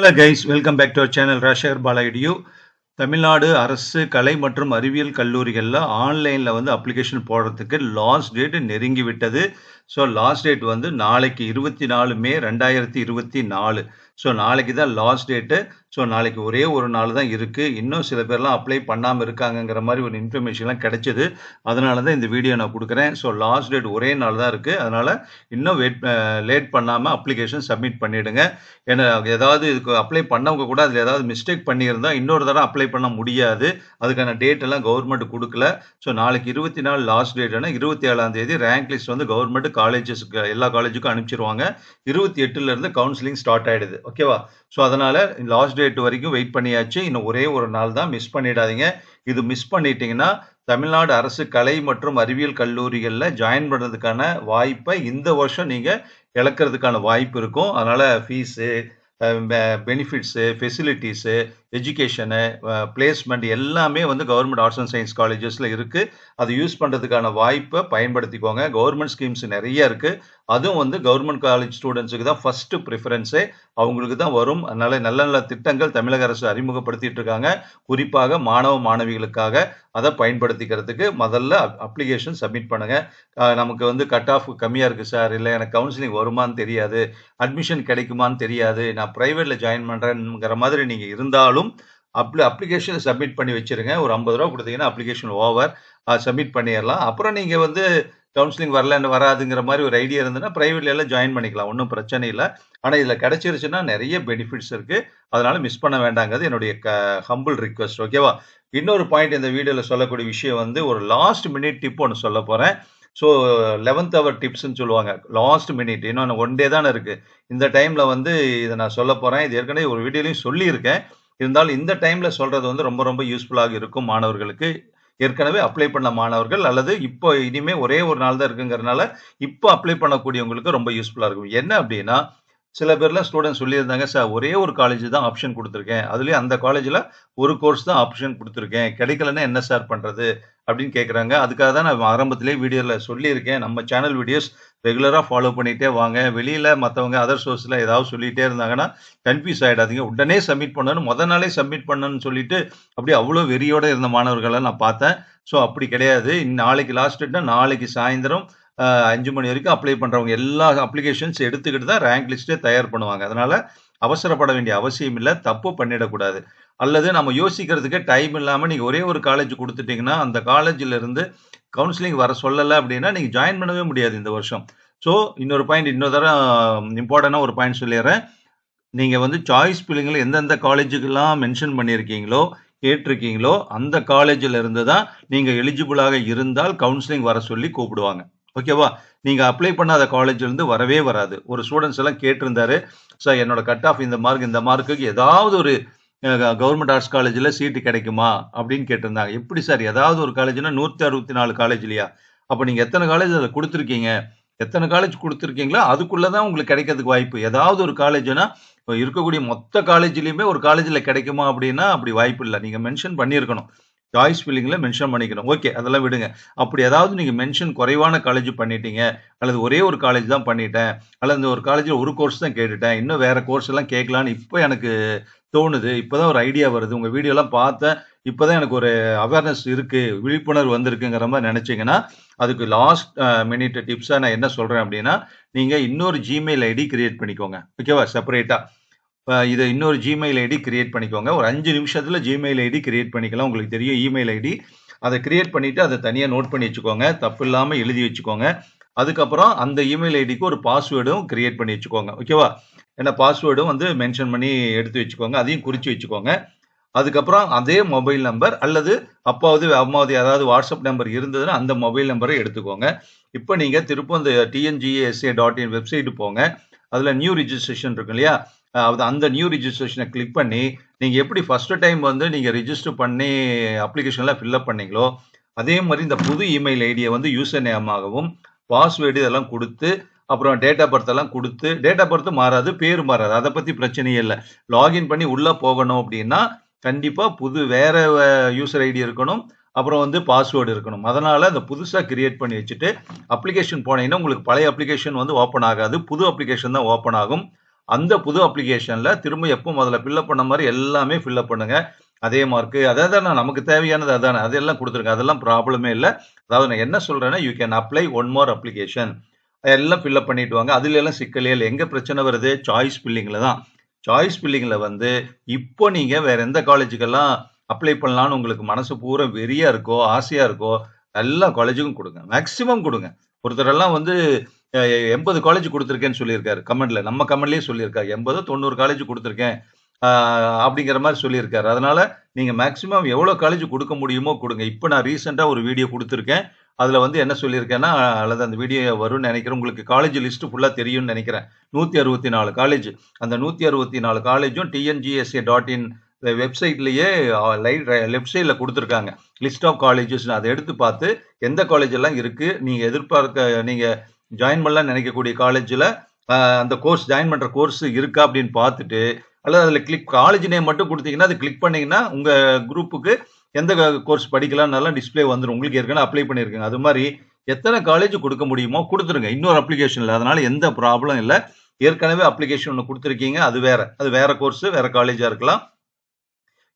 Hello guys welcome back to our channel ராஷர் பாலாயிடியூ தமிழ்நாடு அரசு கலை மற்றும் அறிவியல் கல்லூரிகளில் ஆன்லைனில் வந்து அப்ளிகேஷன் போடுறதுக்கு லாஸ்ட் டேட் நெருங்கி விட்டது. ஸோ லாஸ்ட் டேட் வந்து நாளைக்கு இருபத்தி நாலு மே ரெண்டாயிரத்தி இருபத்தி நாலு. ஸோ நாளைக்கு தான் லாஸ்ட் டேட்டு ஸோ நாளைக்கு ஒரே ஒரு நாள் தான் இருக்குது இன்னும் சில பேர்லாம் அப்ளை பண்ணாமல் இருக்காங்கங்கிற மாதிரி ஒரு இன்ஃபர்மேஷன்லாம் கிடைச்சிது. அதனால தான் இந்த வீடியோ நான் கொடுக்குறேன். ஸோ லாஸ்ட் டேட் ஒரே நாள் தான் இருக்குது அதனால் இன்னும் வெயிட் லேட் பண்ணாமல் அப்ளிகேஷன் சப்மிட் பண்ணிவிடுங்க ஏன்னா ஏதாவது இதுக்கு அப்ளை பண்ணவங்க கூட அதில் ஏதாவது மிஸ்டேக் பண்ணியிருந்தால் இன்னொரு தடவை அப்ளை பண்ண முடியாது. அதுக்கான டேட் எல்லாம் கவர்மெண்ட் கொடுக்கல. ஸோ நாளைக்கு இருபத்தி நாலு லாஸ்ட் டேட்னா இருபத்தி ஏழாம் தேதி ரேங்க் லிஸ்ட் வந்து கவர்மெண்ட் காலேஜஸ்க்கு எல்லா காலேஜுக்கும் அனுப்பிச்சிருவாங்க. இருபத்தி எட்டுலேருந்து கவுன்சிலிங் ஸ்டார்ட் ஆகிடுது ஓகேவா ஸோ அதனால் லாஸ்ட் டேட் வரைக்கும் வெயிட் பண்ணியாச்சு. இன்னும் ஒரே ஒரு நாள் தான் மிஸ் பண்ணிடாதீங்க. இது மிஸ் பண்ணிட்டீங்கன்னா தமிழ்நாடு அரசு கலை மற்றும் அறிவியல் கல்லூரிகளில் ஜாயின் பண்ணுறதுக்கான வாய்ப்பை இந்த வருஷம் நீங்கள் இழக்கிறதுக்கான வாய்ப்பு இருக்கும். அதனால் fees benefits facilities education placement எல்லாமே வந்து கவர்மெண்ட் ஆர்ட்ஸ் அண்ட் சயின்ஸ் காலேஜஸில் இருக்குது அது யூஸ் பண்ணுறதுக்கான வாய்ப்பை பயன்படுத்திக்கோங்க. கவர்மெண்ட் ஸ்கீம்ஸ் நிறைய இருக்குது அதுவும் வந்து கவர்மெண்ட் காலேஜ் ஸ்டூடெண்ட்ஸுக்கு தான் ஃபஸ்ட்டு ப்ரிஃபரன்ஸே அவங்களுக்கு தான் வரும். அதனால் நல்ல நல்ல திட்டங்கள் தமிழக அரசு அறிமுகப்படுத்திட்டு இருக்காங்க. குறிப்பாக மாணவ மாணவிகளுக்காக அதை பயன்படுத்திக்கிறதுக்கு முதல்ல அப்ளிகேஷன் சப்மிட் பண்ணுங்கள் நமக்கு வந்து கட் ஆஃப் கம்மியாக இருக்குது சார் இல்லை எனக்கு கவுன்சிலிங் வருமானு தெரியாது. அட்மிஷன் கிடைக்குமான்னு தெரியாது. நான் ப்ரைவேட்டில் ஜாயின் பண்ணுறேங்கிற மாதிரி நீங்கள் இருந்தாலும் அப்ளி அப்ளிகேஷன் சப்மிட் பண்ணி வச்சுருங்க. ஒரு ஐம்பது ரூபா கொடுத்தீங்கன்னா அப்ளிகேஷன் ஓவர் சப்மிட் பண்ணிடலாம். அப்புறம் நீங்கள் வந்து கவுன்சிலிங் வரலன்னு வராதுங்கிற மாதிரி ஒரு ஐடியா இருந்ததுன்னா ப்ரைவேட்ல எல்லாம் ஜாயின் பண்ணிக்கலாம். ஒன்றும் பிரச்சனை இல்லை. ஆனால் இதில் கிடைச்சிருச்சுன்னா நிறைய பெனிஃபிட்ஸ் இருக்குது அதனால மிஸ் பண்ண வேண்டாங்கிறது என்னுடைய க ஹம்பிள் ரிக்வஸ்ட் ஓகேவா இன்னொரு பாயிண்ட் இந்த வீடியோவில் சொல்லக்கூடிய விஷயம் வந்து ஒரு லாஸ்ட் மினிட் டிப் ஒன்று சொல்ல போகிறேன் ஸோ லெவன்த் அவர் டிப்ஸ்ன்னு சொல்லுவாங்க. லாஸ்ட் மினிட் இன்னொன்று ஒன் டே தானே இருக்குது இந்த டைமில் வந்து இதை நான் சொல்ல போகிறேன் இது ஏற்கனவே ஒரு வீடியோலையும் சொல்லியிருக்கேன். இருந்தாலும் இந்த டைமில் சொல்கிறது வந்து ரொம்ப ரொம்ப யூஸ்ஃபுல்லாக இருக்கும் மாணவர்களுக்கு. ஏற்கனவே அப்ளை பண்ண மாணவர்கள் அல்லது இப்போ இனிமே ஒரே ஒரு நாள் தான் இருக்குங்கிறனால இப்போ அப்ளை பண்ணக்கூடியவங்களுக்கு ரொம்ப யூஸ்ஃபுல்லாக இருக்கும். என்ன அப்படின்னா சில பேர்லாம் ஸ்டூடெண்ட்ஸ் சொல்லியிருந்தாங்க சார் ஒரே ஒரு காலேஜ் தான் ஆப்ஷன் கொடுத்துருக்கேன். அதுலேயும் அந்த காலேஜில் ஒரு கோர்ஸ் தான் ஆப்ஷன் கொடுத்துருக்கேன். கிடைக்கலன்னா என்ன சார் பண்ணுறது அப்படின்னு கேட்குறாங்க அதுக்காக தான் நான் ஆரம்பத்திலே வீடியோவில் சொல்லியிருக்கேன். நம்ம சேனல் வீடியோஸ் ரெகுலராக ஃபாலோ பண்ணிகிட்டே வாங்க. வெளியில் மற்றவங்க அதர் சோர்ஸில் ஏதாவது சொல்லிகிட்டே இருந்தாங்கன்னா கன்ஃபியூஸ் ஆகிடாதீங்க உடனே சப்மிட் பண்ணணும். முத நாளே சப்மிட் பண்ணணும்னு சொல்லிட்டு அப்படியே அவ்வளோ வெறியோடு இருந்த மாணவர்களை நான் பார்த்தேன். ஸோ அப்படி கிடையாது. நாளைக்கு லாஸ்ட் டேட்னா நாளைக்கு சாயந்தரம் அஞ்சு மணி வரைக்கும் அப்ளை பண்ணுறவங்க எல்லா அப்ளிகேஷன்ஸ் எடுத்துக்கிட்டு தான் ரேங்க் லிஸ்ட்டே தயார் பண்ணுவாங்க. அதனால் அவசரப்பட வேண்டிய அவசியம் இல்லை தப்பு பண்ணிடக்கூடாது. அல்லது நம்ம யோசிக்கிறதுக்கு டைம் இல்லாமல் நீங்கள் ஒரே ஒரு காலேஜ் கொடுத்துட்டீங்கன்னா அந்த காலேஜில் இருந்து கவுன்சிலிங் வர சொல்லலை அப்படின்னா நீங்கள் ஜாயின் பண்ணவே முடியாது இந்த வருஷம். ஸோ இன்னொரு பாயிண்ட் இன்னொரு தரம் இம்பார்ட்டண்டாக ஒரு பாயிண்ட் சொல்லிடுறேன். நீங்கள் வந்து சாய்ஸ் பிள்ளைங்களை எந்தெந்த காலேஜுக்கெல்லாம் மென்ஷன் பண்ணியிருக்கீங்களோ கேட்டிருக்கீங்களோ அந்த காலேஜில் இருந்து தான் நீங்கள் எலிஜிபிளாக இருந்தால் கவுன்சிலிங் வர சொல்லி கூப்பிடுவாங்க. ஓகேவா நீங்கள் அப்ளை பண்ணாத காலேஜ்லேருந்து வரவே வராது. ஒரு ஸ்டூடெண்ட்ஸ் எல்லாம் கேட்டிருந்தாரு சார் என்னோட கட் ஆஃப் இந்த மார்க் இந்த மார்க்குக்கு ஏதாவது ஒரு கவர்மெண்ட் ஆர்ட்ஸ் காலேஜில் சீட்டு கிடைக்குமா? அப்படின்னு கேட்டிருந்தாங்க. எப்படி சார் ஏதாவது ஒரு காலேஜ்னா நூற்றி அறுபத்தி நாலு காலேஜ் இல்லையா? அப்போ நீங்கள் எத்தனை காலேஜ் அதில் கொடுத்துருக்கீங்க? எத்தனை காலேஜ் கொடுத்துருக்கீங்களோ அதுக்குள்ளே தான் உங்களுக்கு கிடைக்கிறதுக்கு வாய்ப்பு. ஏதாவது ஒரு காலேஜ்னா இருக்கக்கூடிய மொத்த காலேஜ்லேயுமே ஒரு காலேஜில் கிடைக்குமா அப்படின்னா அப்படி வாய்ப்பு இல்லை. நீங்கள் மென்ஷன் பண்ணியிருக்கணும். சாய்ஸ் ஃபில்லிங்கில் மென்ஷன் பண்ணிக்கணும். ஓகே அதெல்லாம் விடுங்க. அப்படி ஏதாவது நீங்கள் மென்ஷன் குறைவான காலேஜ் பண்ணிட்டீங்க அல்லது ஒரே ஒரு காலேஜ் தான் பண்ணிட்டேன் அல்லது இந்த ஒரு காலேஜில் ஒரு கோர்ஸ் தான் கேட்டுட்டேன் இன்னும் வேறு கோர்ஸ் எல்லாம் கேட்கலான்னு இப்போ எனக்கு தோணுது. இப்போ தான் ஒரு ஐடியா வருது. உங்கள் வீடியோலாம் பார்த்தேன். இப்போ தான் எனக்கு ஒரு அவேர்னஸ் இருக்குது விழிப்புணர்வு வந்திருக்குங்கிற மாதிரி நினச்சிங்கன்னா அதுக்கு லாஸ்ட் மினிட் டிப்ஸாக நான் என்ன சொல்கிறேன் அப்படின்னா நீங்கள் இன்னொரு ஜிமெயில் ஐடி கிரியேட் பண்ணிக்கோங்க. ஓகேவா செப்பரேட்டாக இதை இன்னொரு ஜிமெயில் ஐடி கிரியேட் பண்ணிக்கோங்க. ஒரு அஞ்சு நிமிஷத்தில் ஜிமெயில் ஐடி கிரியேட் பண்ணிக்கலாம். உங்களுக்கு தெரியும் இமெயில் ஐடி அதை கிரியேட் பண்ணிவிட்டு அதை தனியாக நோட் பண்ணி வச்சுக்கோங்க. தப்பு இல்லாமல் எழுதி வச்சுக்கோங்க. அதுக்கப்புறம் அந்த இமெயில் ஐடிக்கு ஒரு பாஸ்வேர்டும் கிரியேட் பண்ணி வச்சுக்கோங்க. ஓகேவா ஏன்னா பாஸ்வேர்டும் வந்து மென்ஷன் பண்ணி எடுத்து வச்சுக்கோங்க. அதையும் குறித்து வச்சுக்கோங்க. அதுக்கப்புறம் அதே மொபைல் நம்பர் அல்லது அப்பாவது அம்மாவது யாராவது வாட்ஸ்அப் நம்பர் இருந்ததுன்னா அந்த மொபைல் நம்பரை எடுத்துக்கோங்க. இப்போ நீங்கள் திருப்பம் இந்த டிஎன்ஜிஏஎஸ்ஏ டாட் இன் வெப்சைட்டு போங்க. அதில் நியூ ரிஜிஸ்ட்ரேஷன் இருக்கும் இல்லையா? அது அந்த நியூ ரிஜிஸ்ட்ரேஷனை கிளிக் பண்ணி நீங்கள் எப்படி ஃபஸ்ட்டு டைம் வந்து நீங்கள் ரிஜிஸ்டர் பண்ணி அப்ளிகேஷன்லாம் ஃபில்லப் பண்ணீங்களோ அதே மாதிரி இந்த புது இமெயில் ஐடியை வந்து யூசர் நேமாகவும் பாஸ்வேர்டு இதெல்லாம் கொடுத்து அப்புறம் டேட் ஆஃப் பர்த் எல்லாம் கொடுத்து டேட் ஆஃப் பர்த் மாறாது பேர் மாறாது. அதை பற்றி பிரச்சனையே இல்லை. லாகின் பண்ணி உள்ளே போகணும் அப்படின்னா கண்டிப்பாக புது வேற யூசர் ஐடி இருக்கணும் அப்புறம் வந்து பாஸ்வேர்டு இருக்கணும். அதனால் அந்த புதுசாக கிரியேட் பண்ணி வச்சுட்டு அப்ளிகேஷன் போனீங்கன்னா உங்களுக்கு பழைய அப்ளிகேஷன் வந்து ஓப்பன் ஆகாது. புது அப்ளிகேஷன் தான் ஓப்பன் ஆகும். அந்த புது அப்ளிகேஷனில் திரும்ப எப்போ முதல்ல ஃபில்அப் பண்ண மாதிரி எல்லாமே ஃபில்அப் பண்ணுங்கள் அதே மார்க்கு அதான் நமக்கு தேவையானது அதானே அதெல்லாம் கொடுத்துருங்க. அதெல்லாம் ப்ராப்ளமே இல்லை. அதாவது நான் என்ன சொல்கிறேன்னா you can apply one more application எல்லாம் ஃபில்அப் பண்ணிட்டு வாங்க. அதுல எல்லாம் சிக்கலே இல்லை. எங்கே பிரச்சனை வருது? சாய்ஸ் பில்லிங்கில் தான். சாய்ஸ் பில்லிங்கில் வந்து இப்போ நீங்கள் வேறு எந்த காலேஜுக்கெல்லாம் அப்ளை பண்ணலான்னு உங்களுக்கு மனசு பூரா வெறியாக இருக்கோ ஆசையாக இருக்கோ எல்லா காலேஜுக்கும் கொடுங்க. மேக்சிமம் கொடுங்க. ஒருத்தரெல்லாம் வந்து எண்பது காலேஜ் கொடுத்துருக்கேன்னு சொல்லியிருக்காரு. கமெண்ட்ல. நம்ம கமெண்ட்லயே சொல்லியிருக்காரு. எண்பது தொண்ணூறு காலேஜ் கொடுத்துருக்கேன். அப்படிங்கிற மாதிரி சொல்லியிருக்காரு. அதனால நீங்க மேக்சிமம் எவ்வளவு காலேஜ் கொடுக்க முடியுமோ கொடுங்க. இப்போ நான் ரீசெண்டா ஒரு வீடியோ கொடுத்துருக்கேன். அதுல வந்து என்ன சொல்லியிருக்கேன்னா அல்லது அந்த வீடியோ வரும்னு நினைக்கிறேன். உங்களுக்கு காலேஜ் லிஸ்ட் ஃபுல்லா தெரியும்னு நினைக்கிறேன். நூத்தி அறுபத்தி நாலு காலேஜ் அந்த நூத்தி அறுபத்தி நாலு காலேஜும் டிஎன்ஜிஎஸ்ஏ டாட் இன் வெப்சைட்லயே லெஃப்ட் சைடில் கொடுத்துருக்காங்க. லிஸ்ட் ஆஃப் காலேஜஸ் அதை எடுத்து பார்த்து எந்த காலேஜ் எல்லாம் இருக்கு நீங்க எதிர்பார்க்க நீங்க ஜாயின் பண்ணலாம் நினைக்கக்கூடிய காலேஜில் அந்த கோர்ஸ் ஜாயின் பண்ணுற கோர்ஸ் இருக்கா அப்படின்னு பார்த்துட்டு அல்லது அதில் கிளிக் காலேஜ் நேம் மட்டும் கொடுத்தீங்கன்னா அது கிளிக் பண்ணீங்கன்னா உங்கள் குரூப்புக்கு எந்த கோர்ஸ் படிக்கலாம்னாலும் டிஸ்பிளே வந்துடும் உங்களுக்கு ஏற்கனவே அப்ளை பண்ணியிருக்கீங்க. அது மாதிரி எத்தனை காலேஜ் கொடுக்க முடியுமோ கொடுத்துருங்க. இன்னொரு அப்ளிகேஷன் இல்லை. அதனால எந்த ப்ராப்ளம் இல்லை. ஏற்கனவே அப்ளிகேஷன் ஒன்று கொடுத்துருக்கீங்க. அது வேற. அது வேற கோர்ஸ் வேற காலேஜாக இருக்கலாம்.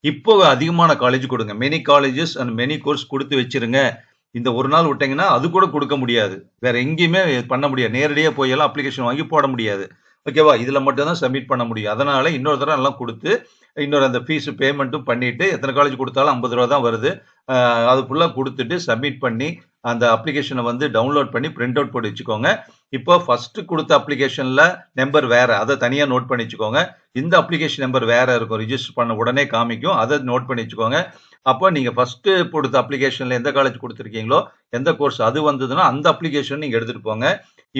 இப்போ அதிகமான காலேஜ் கொடுங்க. Many colleges and many course கொடுத்து வச்சிருங்க. இந்த ஒரு நாள் விட்டீங்கன்னா அது கூட கொடுக்க முடியாது. வேற எங்கேயுமே பண்ண முடியாது. நேரடியாக போய் எல்லாம் அப்ளிகேஷன் வாங்கி போட முடியாது. ஓகேவா இதில் மட்டும்தான் சப்மிட் பண்ண முடியும். அதனால இன்னொரு தடவை எல்லாம் கொடுத்து இன்னொரு அந்த ஃபீஸ் பேமெண்ட்டும் பண்ணிட்டு எத்தனை காலேஜ் கொடுத்தாலும் ஐம்பது ரூபா தான் வருது. அது ஃபுல்லாக கொடுத்துட்டு சப்மிட் பண்ணி அந்த அப்ளிகேஷனை வந்து டவுன்லோட் பண்ணி பிரிண்ட் அவுட் போட்டு வச்சுக்கோங்க. இப்போ ஃபர்ஸ்ட் கொடுத்த அப்ளிகேஷன்ல நம்பர் வேற. அதை தனியாக நோட் பண்ணி வச்சுக்கோங்க. இந்த அப்ளிகேஷன் நம்பர் வேற இருக்கும். ரிஜிஸ்டர் பண்ண உடனே காமிக்கும். அதை நோட் பண்ணி வச்சுக்கோங்க. அப்போ நீங்கள் ஃபர்ஸ்ட் கொடுத்த அப்ளிகேஷன்ல எந்த காலேஜ் கொடுத்துருக்கீங்களோ எந்த கோர்ஸ் அது வந்ததுன்னா அந்த அப்ளிகேஷன் நீங்கள் எடுத்துகிட்டு போங்க.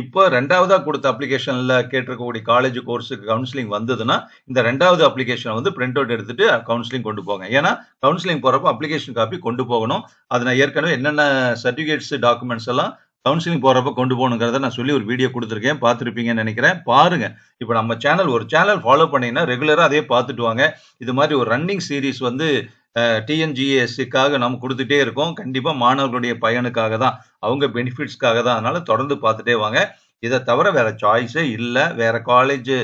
இப்போ ரெண்டாவதாக கொடுத்த அப்ளிகேஷனில் கேட்டிருக்கக்கூடிய காலேஜ் கோர்ஸுக்கு கவுன்சிலிங் வந்ததுன்னா இந்த ரெண்டாவது அப்ளிகேஷனை வந்து பிரிண்ட் அவுட் எடுத்துட்டு கவுன்சிலிங் கொண்டு போங்க. ஏன்னா கவுன்சிலிங் போகிறப்போ அப்ளிகேஷன் காப்பி கொண்டு போகணும். அது நான் ஏற்கனவே என்னென்ன சர்டிஃபிகேட்ஸ் டாக்குமெண்ட்ஸ் எல்லாம் கவுன்சிலிங் போகிறப்ப கொண்டு போகணுங்கிறத நான் சொல்லி ஒரு வீடியோ கொடுத்துருக்கேன். பார்த்துருப்பீங்கன்னு நினைக்கிறேன். பாருங்கள் இப்போ நம்ம சேனல் ஒரு சேனல் ஃபாலோ பண்ணீங்கன்னா ரெகுலராக அதே பார்த்துட்டு வாங்க. இது மாதிரி ஒரு ரன்னிங் சீரீஸ் வந்து டிஎன்ஜிஎஸ்சிக்காக நம்ம கொடுத்துட்டே இருக்கோம். கண்டிப்பாக மாணவர்களுடைய பயனுக்காக தான். அவங்க பெனிஃபிட்ஸ்க்காக தான். அதனால் தொடர்ந்து பார்த்துட்டே வாங்க. இதை தவிர வேறு சாய்ஸே இல்லை. வேறு காலேஜ்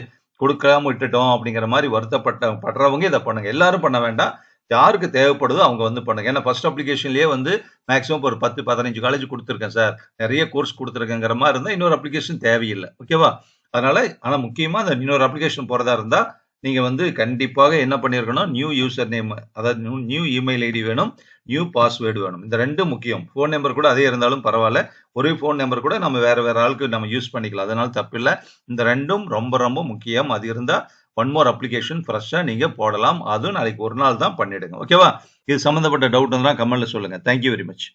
கொடுக்காம விட்டுட்டோம் அப்படிங்கிற மாதிரி வருத்தப்பட்ட படுறவங்க இதை பண்ணுங்கள் எல்லாரும் பண்ண வேண்டாம். யாருக்கு தேவைப்படுதோ அவங்க வந்து பண்ணுங்க. ஏன்னா ஃபர்ஸ்ட் அப்ளிகேஷன்லேயே வந்து மேக்ஸிமம் ஒரு பத்து பதினஞ்சு காலேஜ் கொடுத்துருக்கேன் சார் நிறைய கோர்ஸ் கொடுத்துருக்கேங்கிற மாதிரி இருந்தால் இன்னொரு அப்ளிகேஷன் தேவையில்லை. ஓகேவா அதனால ஆனால் முக்கியமாக அந்த இன்னொரு அப்ளிகேஷன் போகிறதா இருந்தால் நீங்கள் வந்து கண்டிப்பாக என்ன பண்ணியிருக்கணும் நியூ யூசர் நேம் அதாவது நியூ இமெயில் ஐடி வேணும் நியூ பாஸ்வேர்டு வேணும். இந்த ரெண்டும் முக்கியம். ஃபோன் நம்பர் கூட அதே இருந்தாலும் பரவாயில்ல. ஒரே ஃபோன் நம்பர் கூட நம்ம வேறு வேறு ஆளுக்கு நம்ம யூஸ் பண்ணிக்கலாம். அதனால தப்பில்லை. இந்த ரெண்டும் ரொம்ப ரொம்ப முக்கியம். அது இருந்தால் ஒன் மோர் அப்ளிகேஷன் ஃப்ரெஷ்ஷாக நீங்க போடலாம். அதுவும் நாளைக்கு ஒரு நாள் தான் பண்ணிவிடுங்க ஓகேவா இது சம்மந்தப்பட்ட டவுட் இருந்தால் கமெண்ட்ல சொல்லுங்க. Thank you very much